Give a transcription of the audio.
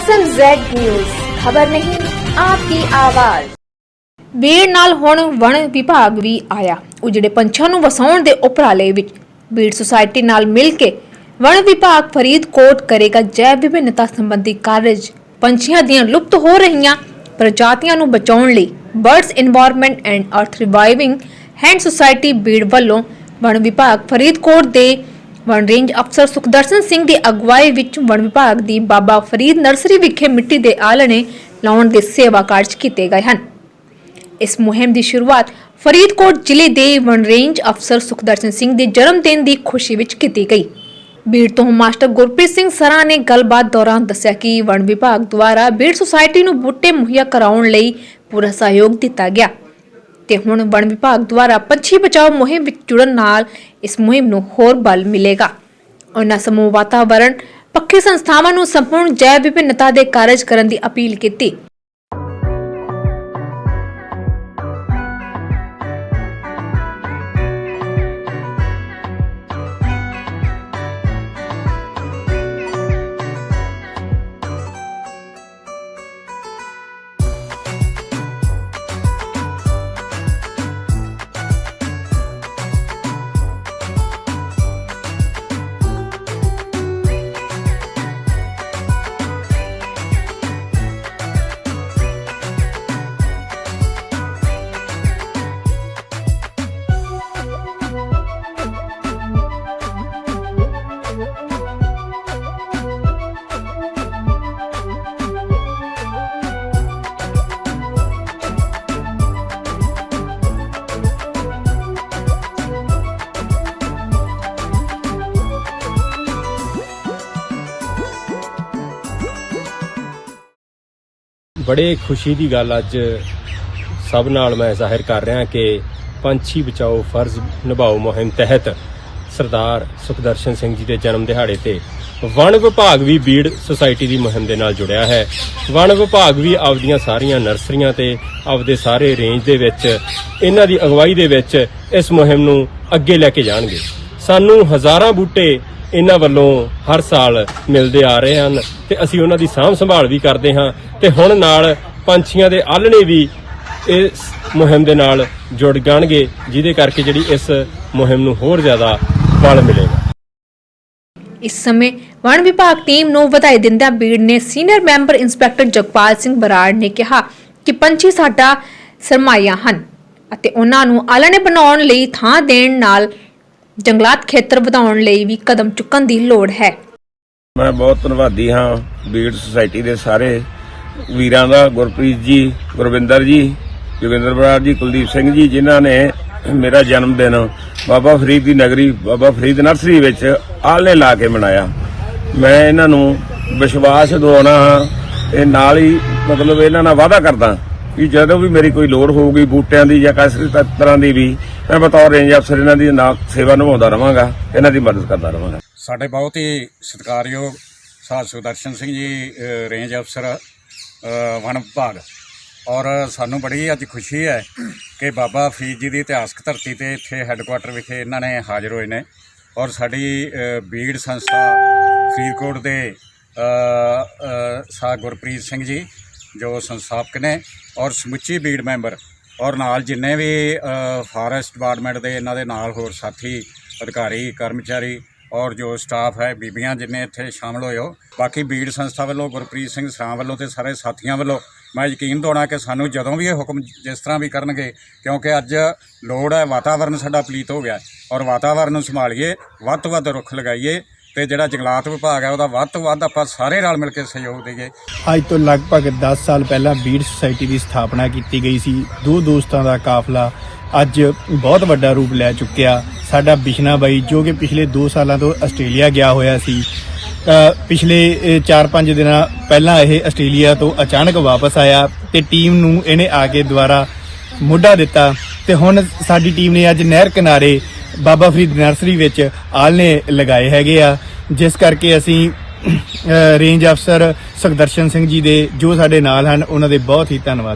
S M Z news ਖਬਰ ਨਹੀਂ ਆਪकी ਆਵਾਜ਼। ਬੀੜ ਨਾਲ ਹੁਣ ਵਣ ਵਿਭਾਗ ਵੀ ਆਇਆ। ਉਜੜੇ ਪੰਛਾਂ ਨੂੰ ਵਸਾਉਣ ਦੇ ਉਪਰਾਲੇ ਵਿੱਚ ਬੀੜ ਸੁਸਾਇਟੀ ਨਾਲ ਮਿਲ ਕੇ ਵਣ ਵਿਭਾਗ ਫਰੀਦਕੋਟ ਕਰੇਗਾ ਜੈਵ ਵਿਭਿੰਨਤਾ ਸੰਬੰਧੀ ਕਾਰਜ। ਪੰਛੀਆਂ ਦੀਆਂ ਲੁਪਤ ਹੋ ਰਹੀਆਂ ਪ੍ਰਜਾਤੀਆਂ ਨੂੰ ਬਚਾਉਣ ਲਈ ਬਰਡਸ এনवायरमेंट ਐਂਡ ਅਰਥ ਰਿਵਾਈਵਿੰਗ ਹੈਂਡ ਸੁਸਾਇਟੀ ਬੀੜ ਵੱਲੋਂ ਵਣ ਵਿਭਾਗ ਫਰੀਦਕੋਟ ਦੇ ਵਣ ਰੇਂਜ ਅਫਸਰ ਸੁਖਦਰਸ਼ਨ ਸਿੰਘ ਦੀ ਅਗਵਾਈ ਵਿੱਚ ਵਣ ਵਿਭਾਗ ਦੀ ਬਾਬਾ ਫਰੀਦ ਨਰਸਰੀ ਵਿਖੇ ਮਿੱਟੀ ਦੇ ਆਲਣੇ ਲਾਉਣ ਦੇ ਸੇਵਾ ਕਾਰਜ ਕੀਤੇ ਗਏ ਹਨ। ਇਸ ਮੁਹਿੰਮ ਦੀ ਸ਼ੁਰੂਆਤ ਫਰੀਦਕੋਟ ਜ਼ਿਲ੍ਹੇ ਦੇ ਵਣ ਰੇਂਜ ਅਫਸਰ ਸੁਖਦਰਸ਼ਨ ਸਿੰਘ ਦੇ ਜਨਮ ਦਿਨ ਦੀ ਖੁਸ਼ੀ ਵਿੱਚ ਕੀਤੀ ਗਈ। ਬੀੜ ਤੋਂ ਮਾਸਟਰ ਗੁਰਪ੍ਰੀਤ ਸਿੰਘ ਸਰਾ ਨੇ ਗੱਲਬਾਤ ਦੌਰਾਨ ਦੱਸਿਆ ਕਿ ਵਣ ਵਿਭਾਗ ਦੁਆਰਾ ਬੀੜ ਸੁਸਾਇਟੀ ਨੂੰ ਬੂਟੇ ਮੁਹੱਈਆ ਕਰਾਉਣ ਲਈ ਪੂਰਾ ਸਹਿਯੋਗ ਦਿੱਤਾ ਗਿਆ। ਤੇ ਹੁਣ ਵਣ ਵਿਭਾਗ ਦੁਆਰਾ ਪੰਛੀ ਬਚਾਓ ਮੁਹਿੰਮ ਵਿੱਚ ਜੁੜਨ ਨਾਲ ਇਸ ਮੁਹਿੰਮ ਨੂੰ ਹੋਰ ਬਲ ਮਿਲੇਗਾ। ਉਹਨਾਂ ਸਮੂਹ ਵਾਤਾਵਰਣ, ਪੱਖੀ ਸੰਸਥਾਵਾਂ ਨੂੰ ਸੰਪੂਰਨ ਜੈਵ ਵਿਭਿੰਨਤਾ ਦੇ ਕਾਰਜ ਕਰਨ ਦੀ ਅਪੀਲ ਕੀਤੀ। ਬੜੇ ਖੁਸ਼ੀ ਦੀ ਗੱਲ ਅੱਜ ਸਭ ਨਾਲ ਮੈਂ ਜ਼ਾਹਿਰ ਕਰ ਰਿਹਾ ਕਿ ਪੰਛੀ ਬਚਾਓ ਫਰਜ਼ ਨਿਭਾਓ ਮੁਹਿੰਮ ਤਹਿਤ ਸਰਦਾਰ ਸੁਖਦਰਸ਼ਨ ਸਿੰਘ ਜੀ ਦੇ ਜਨਮ ਦਿਹਾੜੇ ਤੇ ਵਣ ਵਿਭਾਗ ਵੀ ਬੀੜ ਸੁਸਾਇਟੀ ਦੀ ਮੁਹਿੰਮ ਦੇ ਨਾਲ ਜੁੜਿਆ ਹੈ। ਵਣ ਵਿਭਾਗ ਵੀ ਆਪਦੀਆਂ ਸਾਰੀਆਂ ਨਰਸਰੀਆਂ ਤੇ ਆਪਦੇ ਸਾਰੇ ਰੇਂਜ ਦੇ ਵਿੱਚ, ਇਹਨਾਂ ਦੀ ਅਗਵਾਈ ਦੇ ਵਿੱਚ ਇਸ ਮੁਹਿੰਮ ਨੂੰ ਅੱਗੇ ਲੈ ਕੇ ਜਾਣਗੇ। ਸਾਨੂੰ ਹਜ਼ਾਰਾਂ ਬੂਟੇ ਇਹਨਾਂ ਵੱਲੋਂ ਹਰ ਸਾਲ ਮਿਲਦੇ ਆ ਰਹੇ ਹਨ ਤੇ ਅਸੀਂ ਉਹਨਾਂ ਦੀ ਸਾਂਭ ਸੰਭਾਲ ਵੀ ਕਰਦੇ ਹਾਂ ਤੇ ਹੁਣ ਨਾਲ ਪੰਛੀਆਂ ਦੇ ਆਲਣੇ ਵੀ ਇਸ ਮੁਹਿੰਮ ਦੇ ਨਾਲ ਜੁੜ ਜਾਣਗੇ, ਜਿਹਦੇ ਕਰਕੇ ਜਿਹੜੀ ਇਸ ਮੁਹਿੰਮ ਨੂੰ ਹੋਰ ਜ਼ਿਆਦਾ ਬਲ ਮਿਲੇਗਾ। ਇਸ ਸਮੇਂ ਵਣ ਵਿਭਾਗ ਟੀਮ ਨੂੰ ਵਧਾਈ ਦਿੰਦਿਆਂ ਬੀੜ ਨੇ senior member inspector Jagpal Singh Brar ਨੇ ਕਿਹਾ ਕਿ ਪੰਛੀ ਸਾਡਾ ਸਰਮਾਇਆ ਹਨ ਅਤੇ ਉਹਨਾਂ ਨੂੰ ਆਲਣੇ ਬਣਾਉਣ ਲਈ ਥਾਂ ਦੇਣ ਨਾਲ ਜੰਗਲਾਤ ਖੇਤਰ ਵਧਾਉਣ ਲਈ ਵੀ ਕਦਮ ਚੁੱਕਣ ਦੀ ਲੋੜ ਹੈ। ਮੈਂ ਬਹੁਤ ਧੰਨਵਾਦੀ ਹਾਂ ਬੀੜ ਸੁਸਾਇਟੀ ਦੇ ਸਾਰੇ ਵੀਰਾਂ ਦਾ, ਗੁਰਪ੍ਰੀਤ ਜੀ, ਗੁਰਵਿੰਦਰ ਜੀ, ਜੋਗਿੰਦਰ ਬਰਾੜ ਜੀ, ਕੁਲਦੀਪ ਸਿੰਘ ਜੀ, ਜਿਨ੍ਹਾਂ ਨੇ ਮੇਰਾ ਜਨਮ ਦਿਨ ਬਾਬਾ ਫਰੀਦ ਦੀ ਨਗਰੀ, ਬਾਬਾ ਫਰੀਦ ਨਰਸਰੀ ਵਿੱਚ ਆਲਣੇ ਲਾ ਕੇ ਮਨਾਇਆ। ਮੈਂ ਇਹਨਾਂ ਨੂੰ ਵਿਸ਼ਵਾਸ ਦਿਵਾਉਣਾ ਹਾਂ ਤੇ ਨਾਲ ਹੀ ਮਤਲਬ ਇਹਨਾਂ ਨਾਲ ਵਾਅਦਾ ਕਰਦਾ ਕਿ ਜਦੋਂ ਵੀ ਮੇਰੀ ਕੋਈ ਲੋੜ ਹੋਊਗੀ ਬੂਟਿਆਂ ਦੀ ਜਾਂ ਕਿਸੇ ਤਰ੍ਹਾਂ ਦੀ ਵੀ, ਮੈਂ ਬਤੌਰ ਰੇਂਜ ਅਫਸਰ ਇਹਨਾਂ ਦੀ ਨਾਲ ਸੇਵਾ ਨਿਭਾਉਂਦਾ ਰਵਾਂਗਾ, ਇਹਨਾਂ ਦੀ ਮਦਦ ਕਰਦਾ ਰਵਾਂਗਾ। ਸਾਡੇ ਬਹੁਤ ਹੀ ਸਤਿਕਾਰਯੋਗ ਸਾਧ ਸੁਦਰਸ਼ਨ ਸਿੰਘ ਜੀ ਰੇਂਜ ਅਫਸਰ ਵਣ ਵਿਭਾਗ। ਔਰ ਸਾਨੂੰ ਬੜੀ ਅੱਜ ਖੁਸ਼ੀ ਹੈ ਕਿ ਬਾਬਾ ਫਰੀਦ ਜੀ ਦੀ ਇਤਿਹਾਸਕ ਧਰਤੀ ਤੇ ਇੱਥੇ ਹੈੱਡਕੁਆਟਰ ਵਿਖੇ ਇਹਨਾਂ ਨੇ ਹਾਜ਼ਰ ਹੋਏ ਨੇ। ਔਰ ਸਾਡੀ ਬੀੜ ਸੰਸਥਾ ਫਰੀਦਕੋਟ ਦੇ ਸਾ ਗੁਰਪ੍ਰੀਤ ਸਿੰਘ ਜੀ ਜੋ ਸੰਸਥਾਪਕ ਨੇ ਔਰ ਸਮੁੱਚੀ ਬੀੜ ਮੈਂਬਰ ਔਰ ਨਾਲ ਜਿੰਨੇ ਵੀ ਫਾਰੈਸਟ ਡਿਪਾਰਟਮੈਂਟ ਦੇ ਇਹਨਾਂ ਦੇ ਨਾਲ ਹੋਰ ਸਾਥੀ, ਅਧਿਕਾਰੀ, ਕਰਮਚਾਰੀ ਔਰ ਜੋ ਸਟਾਫ ਹੈ, ਬੀਬੀਆਂ ਜਿੰਨੇ ਇੱਥੇ ਸ਼ਾਮਲ ਹੋਏ ਹੋ, ਬਾਕੀ ਬੀੜ ਸੰਸਥਾ ਵੱਲੋਂ ਗੁਰਪ੍ਰੀਤ ਸਿੰਘ ਸਰਾਂ ਵੱਲੋਂ ਤੇ ਸਾਰੇ ਸਾਥੀਆਂ ਵੱਲੋਂ ਮੈਂ ਯਕੀਨ ਦਿਵਾਉਣਾ ਕਿ ਸਾਨੂੰ ਜਦੋਂ ਵੀ ਇਹ ਹੁਕਮ ਜਿਸ ਤਰ੍ਹਾਂ ਵੀ ਕਰਨਗੇ, ਕਿਉਂਕਿ ਅੱਜ ਲੋੜ ਹੈ ਵਾਤਾਵਰਨ ਸਾਡਾ ਪਲੀਤ ਹੋ ਗਿਆ ਔਰ ਵਾਤਾਵਰਨ ਨੂੰ ਸੰਭਾਲੀਏ, ਵੱਧ ਤੋਂ ਵੱਧ ਰੁੱਖ ਲਗਾਈਏ ਤੇ ਜਿਹੜਾ ਜੰਗਲਾਤ ਵਿਭਾਗ ਹੈ, ਉਹਦਾ ਵੱਧ ਤੋਂ ਵੱਧ ਆਪਾਂ ਸਾਰੇ ਰਲ ਮਿਲ ਕੇ ਸਹਿਯੋਗ ਦੇਈਏ। ਅੱਜ ਤੋਂ ਲਗਭਗ 10 ਸਾਲ ਪਹਿਲਾਂ ਬੀੜ ਸੁਸਾਇਟੀ ਦੀ ਸਥਾਪਨਾ ਕੀਤੀ ਗਈ ਸੀ। ਦੋ ਦੋਸਤਾਂ ਦਾ ਕਾਫਲਾ ਅੱਜ ਬਹੁਤ ਵੱਡਾ ਰੂਪ ਲੈ ਚੁੱਕਿਆ। ਸਾਡਾ ਬਿਸ਼ਨਾ ਬਾਈ, ਜੋ ਕਿ ਪਿਛਲੇ 2 ਸਾਲਾਂ ਤੋਂ ਆਸਟ੍ਰੇਲੀਆ ਗਿਆ ਹੋਇਆ ਸੀ। ਪਿਛਲੇ 4-5 ਦਿਨਾਂ ਪਹਿਲਾਂ ਇਹ ਆਸਟ੍ਰੇਲੀਆ ਤੋਂ ਅਚਾਨਕ ਵਾਪਸ ਆਇਆ ਤੇ ਟੀਮ ਨੂੰ ਇਹਨੇ ਆ ਕੇ ਦੁਬਾਰਾ ਮੋਢਾ ਦਿੱਤਾ। ਤੇ ਹੁਣ ਸਾਡੀ ਟੀਮ ਨੇ ਅੱਜ ਨਹਿਰ ਕਿਨਾਰੇ ਬਾਬਾ ਫਰੀਦ ਨਰਸਰੀ ਵਿੱਚ ਆਲਣੇ ਲਗਾਏ ਹੈਗੇ ਆ। ਜਿਸ ਕਰਕੇ ਅਸੀਂ ਰੇਂਜ ਅਫਸਰ ਸੁਖਦਰਸ਼ਨ ਸਿੰਘ ਜੀ ਦੇ ਜੋ ਸਾਡੇ ਨਾਲ ਹਨ, ਉਹਨਾਂ ਦੇ ਬਹੁਤ ਹੀ ਧੰਨਵਾਦ।